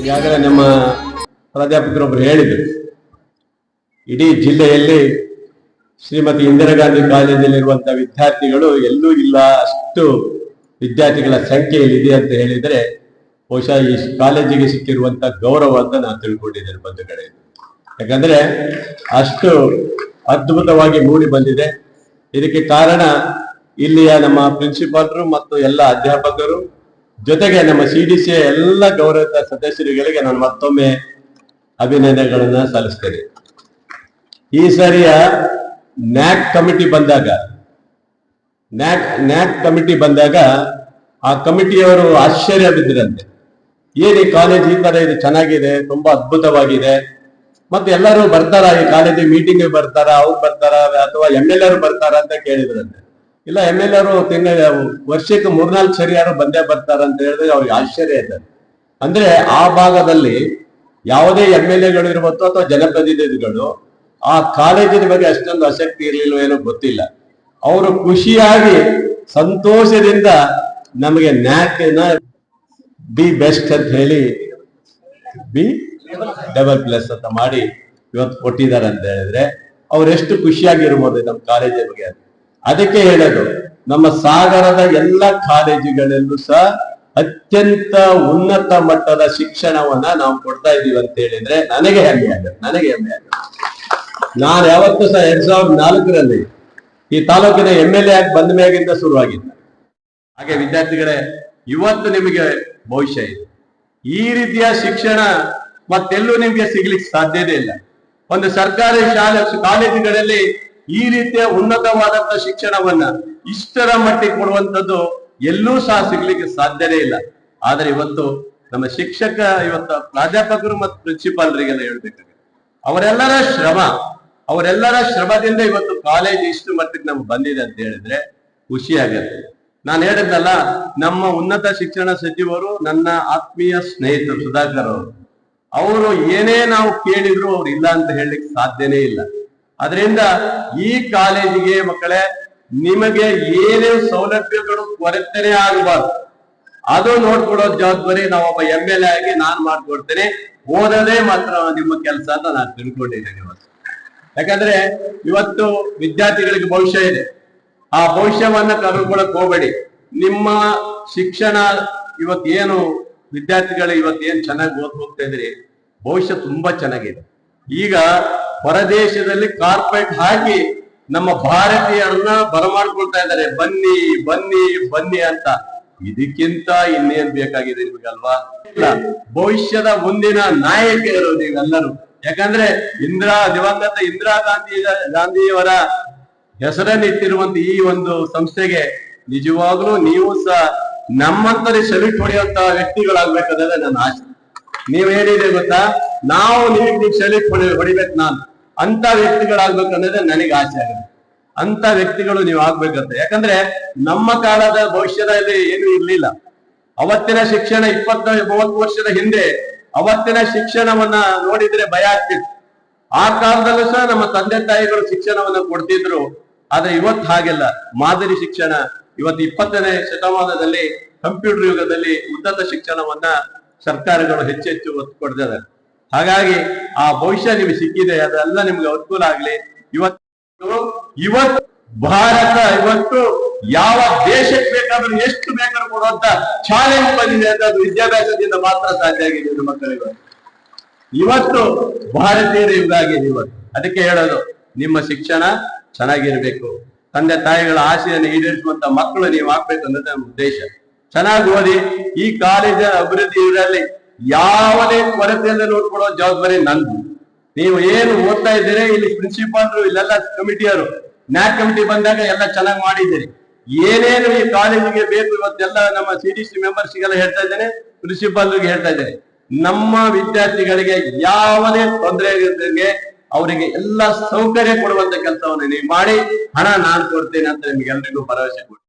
ಈಗಾಗಲೇ ನಮ್ಮ ಪ್ರಾಧ್ಯಾಪಕರೊಬ್ಬರು ಹೇಳಿದರು, ಇಡೀ ಜಿಲ್ಲೆಯಲ್ಲಿ ಶ್ರೀಮತಿ ಇಂದಿರಾ ಗಾಂಧಿ ಕಾಲೇಜಲ್ಲಿರುವಂತಹ ವಿದ್ಯಾರ್ಥಿಗಳು ಎಲ್ಲೂ ಇಲ್ಲ, ಅಷ್ಟು ವಿದ್ಯಾರ್ಥಿಗಳ ಸಂಖ್ಯೆಯಲ್ಲಿ ಇದೆ ಅಂತ ಹೇಳಿದರೆ ಬಹುಶಃ ಈ ಕಾಲೇಜಿಗೆ ಸಿಕ್ಕಿರುವಂತಹ ಗೌರವ ಅಂತ ನಾನು ತಿಳ್ಕೊಂಡಿದ್ದೇನೆ ಬಂಧುಗಳೇ. ಯಾಕಂದ್ರೆ ಅಷ್ಟು ಅದ್ಭುತವಾಗಿ ಮೂಡಿ ಬಂದಿದೆ. ಇದಕ್ಕೆ ಕಾರಣ ಇಲ್ಲಿಯ ನಮ್ಮ ಪ್ರಿನ್ಸಿಪಾಲ್ರು ಮತ್ತು ಎಲ್ಲ ಅಧ್ಯಾಪಕರು ಜೊತೆಗೆ ನಮ್ಮ ಸಿ ಡಿ ಸಿ ಎಲ್ಲ ಗೌರವಿತ ಸದಸ್ಯರುಗಳಿಗೆ ನಾನು ಮತ್ತೊಮ್ಮೆ ಅಭಿನಂದನೆಗಳನ್ನ ಸಲ್ಲಿಸ್ತೇನೆ. ಈ ಸರಿಯ ನ್ಯಾಕ್ ಕಮಿಟಿ ಬಂದಾಗ, ನ್ಯಾಕ್ ನ್ಯಾಕ್ ಕಮಿಟಿ ಬಂದಾಗ ಆ ಕಮಿಟಿಯವರು ಆಶ್ಚರ್ಯ ಬಿದ್ದಿರಂತೆ ಏನು ಈ ಕಾಲೇಜ್ ಈ ತರ ಇದು ಚೆನ್ನಾಗಿದೆ, ತುಂಬಾ ಅದ್ಭುತವಾಗಿದೆ. ಮತ್ತೆ ಎಲ್ಲರೂ ಬರ್ತಾರ ಈ ಕಾಲೇಜಿಗೆ ಮೀಟಿಂಗ್ ಬರ್ತಾರ, ಅವ್ರು ಬರ್ತಾರ, ಅಥವಾ ಎಂ ಎಲ್ ಎರು ಬರ್ತಾರ ಅಂತ ಕೇಳಿದ್ರಂತೆ. ಇಲ್ಲ ಎಂ ಎಲ್ ಎರು ತಿಂಗಳ, ವರ್ಷಕ್ಕೆ ಮೂರ್ನಾಲ್ಕು ಸರಿ ಯಾರು ಬಂದೇ ಬರ್ತಾರ ಅಂತ ಹೇಳಿದ್ರೆ ಅವ್ರಿಗೆ ಆಶ್ಚರ್ಯ ಇದೆ. ಅಂದ್ರೆ ಆ ಭಾಗದಲ್ಲಿ ಯಾವುದೇ ಎಂ ಎಲ್ ಎಗಳು ಇರ್ಬೋದು ಅಥವಾ ಜನಪ್ರತಿನಿಧಿಗಳು ಆ ಕಾಲೇಜಿನ ಬಗ್ಗೆ ಅಷ್ಟೊಂದು ಆಸಕ್ತಿ ಇರಲಿಲ್ಲ ಏನೋ ಗೊತ್ತಿಲ್ಲ. ಅವರು ಖುಷಿಯಾಗಿ, ಸಂತೋಷದಿಂದ ನಮಗೆ ನ್ಯಾಕ್ ಬಿ ಬೆಸ್ಟ್ ಅಂತ ಹೇಳಿ, ಬಿ ಡಬಲ್ ಪ್ಲಸ್ ಅಂತ ಮಾಡಿ ಇವತ್ತು ಕೊಟ್ಟಿದ್ದಾರೆ ಅಂತ ಹೇಳಿದ್ರೆ ಅವರೆಷ್ಟು ಖುಷಿಯಾಗಿರ್ಬೋದು ನಮ್ಮ ಕಾಲೇಜಿನ ಬಗ್ಗೆ ಅದಕ್ಕೆ ಹೇಳೋದು, ನಮ್ಮ ಸಾಗರದ ಎಲ್ಲ ಕಾಲೇಜುಗಳಲ್ಲೂ ಸಹ ಅತ್ಯಂತ ಉನ್ನತ ಮಟ್ಟದ ಶಿಕ್ಷಣವನ್ನ ನಾವು ಕೊಡ್ತಾ ಇದೀವಿ ಅಂತ ಹೇಳಿದ್ರೆ ನನಗೆ ಹೆಮ್ಮೆ ಆಗುತ್ತೆ ನನಗೆ ಹೆಮ್ಮೆ ಆಗುತ್ತೆ ನಾನು ಯಾವತ್ತೂ ಸಹ ಎರಡ್ ಸಾವಿರದ ನಾಲ್ಕರಲ್ಲಿ ಈ ತಾಲೂಕಿನ ಎಂ ಎಲ್ ಎ ಆಗಿ ಬಂದ ಮ್ಯಾಗಿಂದ ಶುರುವಾಗಿದ್ದ. ಹಾಗೆ ವಿದ್ಯಾರ್ಥಿಗಳೇ, ಇವತ್ತು ನಿಮಗೆ ಭವಿಷ್ಯ ಇದೆ. ಈ ರೀತಿಯ ಶಿಕ್ಷಣ ಮತ್ತೆಲ್ಲೂ ನಿಮ್ಗೆ ಸಿಗ್ಲಿಕ್ಕೆ ಸಾಧ್ಯತೆ ಇಲ್ಲ. ಒಂದು ಸರ್ಕಾರಿ ಶಾಲೆ, ಕಾಲೇಜುಗಳಲ್ಲಿ ಈ ರೀತಿಯ ಉನ್ನತವಾದಂತ ಶಿಕ್ಷಣವನ್ನ ಇಷ್ಟರ ಮಟ್ಟಿಗೆ ಕೊಡುವಂಥದ್ದು ಎಲ್ಲೂ ಸಹ ಸಿಗ್ಲಿಕ್ಕೆ ಸಾಧ್ಯನೇ ಇಲ್ಲ. ಆದ್ರೆ ಇವತ್ತು ನಮ್ಮ ಶಿಕ್ಷಕ, ಇವತ್ತು ಪ್ರಾಧ್ಯಾಪಕರು ಮತ್ತು ಪ್ರಿನ್ಸಿಪಾಲ್ರಿಗೆಲ್ಲ ಹೇಳ್ಬೇಕಾಗುತ್ತೆ ಅವರೆಲ್ಲರ ಶ್ರಮ, ಅವರೆಲ್ಲರ ಶ್ರಮದಿಂದ ಇವತ್ತು ಕಾಲೇಜ್ ಇಷ್ಟು ಮಟ್ಟಿಗೆ ನಮ್ಗೆ ಬಂದಿದೆ ಅಂತ ಹೇಳಿದ್ರೆ ಖುಷಿ ಆಗತ್ತೆ. ನಾನು ಹೇಳಿದ್ನಲ್ಲ, ನಮ್ಮ ಉನ್ನತ ಶಿಕ್ಷಣ ಸಚಿವರು ನನ್ನ ಆತ್ಮೀಯ ಸ್ನೇಹಿತರು ಸುಧಾಕರ್ ಅವರು. ಅವರು ಏನೇ ನಾವು ಕೇಳಿದ್ರು ಅವ್ರು ಇಲ್ಲ ಅಂತ ಹೇಳಲಿಕ್ಕೆ ಸಾಧ್ಯನೇ ಇಲ್ಲ. ಅದರಿಂದ ಈ ಕಾಲೇಜಿಗೆ ಮಕ್ಕಳೇ, ನಿಮಗೆ ಏನೇ ಸೌಲಭ್ಯಗಳು ಕೊರತೆನೆ ಆಗಬಾರ್ದು. ಅದು ನೋಡ್ಕೊಡೋ ಜವಾಬ್ದಾರಿ ನಾವು ಒಬ್ಬ ಎಂ ಎಲ್ ಎ ಆಗಿ ನಾನು ಮಾಡ್ಕೊಡ್ತೇನೆ ಓದೋದೇ ಮಾತ್ರ ನಿಮ್ಮ ಕೆಲಸ ಅಂತ ನಾನು ತಿಳ್ಕೊಂಡಿದ್ದೇನೆ ಇವತ್ತು. ಯಾಕಂದ್ರೆ ಇವತ್ತು ವಿದ್ಯಾರ್ಥಿಗಳಿಗೆ ಭವಿಷ್ಯ ಇದೆ. ಆ ಭವಿಷ್ಯವನ್ನ ಕರ್ಕೊಳಕ್ ಹೋಗಬೇಡಿ. ನಿಮ್ಮ ಶಿಕ್ಷಣ ಇವತ್ತೇನು, ವಿದ್ಯಾರ್ಥಿಗಳು ಇವತ್ತೇನು ಚೆನ್ನಾಗಿ ಓದ್ ಹೋಗ್ತಾ ಇದ್ರಿ ಭವಿಷ್ಯ ತುಂಬಾ ಚೆನ್ನಾಗಿದೆ. ಈಗ ಹೊರದೇಶದಲ್ಲಿ ಕಾರ್ಪೊರೇಟ್ ಹಾಕಿ ನಮ್ಮ ಭಾರತೀಯರನ್ನ ಬರಮಾಡ್ಕೊಳ್ತಾ ಇದ್ದಾರೆ. ಬನ್ನಿ ಬನ್ನಿ ಬನ್ನಿ ಅಂತ. ಇದಕ್ಕಿಂತ ಇನ್ನೇನ್ ಬೇಕಾಗಿದೆ ನಿಮಗಲ್ವಾ ಇಲ್ಲ, ಭವಿಷ್ಯದ ಮುಂದಿನ ನಾಯಕಿಯರು ನೀವೆಲ್ಲರೂ. ಯಾಕಂದ್ರೆ ಇಂದಿರಾ ದಿವಂಗತ ಇಂದಿರಾ ಗಾಂಧಿ, ಗಾಂಧಿಯವರ ಹೆಸರನ್ನಿಟ್ಟಿರುವಂತ ಈ ಒಂದು ಸಂಸ್ಥೆಗೆ ನಿಜವಾಗ್ಲೂ ನೀವು ಸಹ ನಮ್ಮಂತರೇ ಸೆಲ್ಯೂಟ್ ಹೊಡೆಯುವಂತಹ ವ್ಯಕ್ತಿಗಳಾಗ್ಬೇಕಾದ್ರೆ ನನ್ನ ಆಸೆ. ನೀವ್ ಹೇಳಿದೆ ಗೊತ್ತಾ? ನಾವು ನಿಮಗೆ ಸೆಲ್ಯೂಟ್ ಹೊಡಿ ಹೊಡಿಬೇಕು ನಾನು. ಅಂತ ವ್ಯಕ್ತಿಗಳಾಗ್ಬೇಕು ಅನ್ನೋದೇ ನನಗೆ ಆಸೆ ಆಗಿದೆ. ಅಂತ ವ್ಯಕ್ತಿಗಳು ನೀವು ಆಗ್ಬೇಕಂತ. ಯಾಕಂದ್ರೆ ನಮ್ಮ ಕಾಲದ ಭವಿಷ್ಯದಲ್ಲಿ ಏನು ಇರ್ಲಿಲ್ಲ. ಅವತ್ತಿನ ಶಿಕ್ಷಣ ಇಪ್ಪತ್ತ, ಮೂವತ್ತು ವರ್ಷದ ಹಿಂದೆ ಅವತ್ತಿನ ಶಿಕ್ಷಣವನ್ನ ನೋಡಿದ್ರೆ ಭಯ ಆಗ್ತಿತ್ತು. ಆ ಕಾಲದಲ್ಲೂ ಸಹ ನಮ್ಮ ತಂದೆ ತಾಯಿಗಳು ಶಿಕ್ಷಣವನ್ನ ಕೊಡ್ತಿದ್ರು. ಆದ್ರೆ ಇವತ್ತು ಹಾಗೆಲ್ಲ. ಮಾದರಿ ಶಿಕ್ಷಣ, ಇವತ್ತು ಇಪ್ಪತ್ತನೇ ಶತಮಾನದಲ್ಲಿ ಕಂಪ್ಯೂಟರ್ ಯುಗದಲ್ಲಿ ಉನ್ನತ ಶಿಕ್ಷಣವನ್ನ ಸರ್ಕಾರಗಳು ಹೆಚ್ಚೆಚ್ಚು ಒತ್ತು ಕೊಡ್ತಿದ್ದಾರೆ. ಹಾಗಾಗಿ ಆ ಭವಿಷ್ಯ ನಿಮಗೆ ಸಿಕ್ಕಿದೆ, ಅದೆಲ್ಲ ನಿಮ್ಗೆ ಅನುಕೂಲ ಆಗ್ಲಿ. ಇವತ್ತು ಇವತ್ತು ಭಾರತ, ಇವತ್ತು ಯಾವ ದೇಶಕ್ಕೆ ಬೇಕಾದ್ರೂ ಎಷ್ಟು ಬೇಕಾದ್ರೂ ಕೊಡುವಂತ ಚಾಲೆಂಜ್ ಬಂದಿದೆ ಅಂತ ಅದು ವಿದ್ಯಾಭ್ಯಾಸದಿಂದ ಮಾತ್ರ ಸಾಧ್ಯ ಆಗಿದೆ ಇದು ಮಕ್ಕಳಿಗೆ. ಇವತ್ತು ಭಾರತೀಯರ ಇವಾಗಿದೆ ಇವತ್ತು ಅದಕ್ಕೆ ಹೇಳೋದು, ನಿಮ್ಮ ಶಿಕ್ಷಣ ಚೆನ್ನಾಗಿರ್ಬೇಕು. ತಂದೆ ತಾಯಿಗಳ ಆಸೆಯನ್ನು ಈಡೇರಿಸುವಂತ ಮಕ್ಕಳು ನೀವು ಆಗ್ಬೇಕು ಅನ್ನೋದೇ ಉದ್ದೇಶ. ಚೆನ್ನಾಗಿ ಓದಿ, ಈ ಕಾಲೇಜಿನ ಅಭಿವೃದ್ಧಿ ಇದರಲ್ಲಿ ಯಾವುದೇ ಕೊರತೆಯಿಂದ ನೋಡ್ಕೊಳ್ಳೋ ಜವಾಬ್ದಾರಿ ನಂದು. ನೀವು ಏನು ಓದ್ತಾ ಇದ್ದೀರಿ, ಇಲ್ಲಿ ಪ್ರಿನ್ಸಿಪಾಲ್ರು ಇಲ್ಲೆಲ್ಲ ಕಮಿಟಿಯವರು ನ್ಯಾಕ್ ಕಮಿಟಿ ಬಂದಾಗ ಎಲ್ಲ ಚೆನ್ನಾಗಿ ಮಾಡಿದ್ದೀರಿ. ಏನೇನು ಈ ಕಾಲೇಜಿಗೆ ಬೇಕು ಇವತ್ತೆಲ್ಲ ನಮ್ಮ ಸಿ ಡಿ ಸಿ ಮೆಂಬರ್ಸ್ಗೆಲ್ಲ ಹೇಳ್ತಾ ಇದ್ದೇನೆ ಪ್ರಿನ್ಸಿಪಾಲ್ಗೆ ಹೇಳ್ತಾ ಇದ್ದೇನೆ. ನಮ್ಮ ವಿದ್ಯಾರ್ಥಿಗಳಿಗೆ ಯಾವುದೇ ತೊಂದರೆ ಇರೋದ್ರಿಗೆ ಅವರಿಗೆ ಎಲ್ಲ ಸೌಕರ್ಯ ಕೊಡುವಂತ ಕೆಲಸವನ್ನು ನೀವು ಮಾಡಿ, ಹಣ ನಾನು ಕೊಡ್ತೇನೆ ಅಂತ ನಿಮ್ಗೆ ಎಲ್ರಿಗೂ ಭರವಸೆ ಕೊಡ್ತೀನಿ.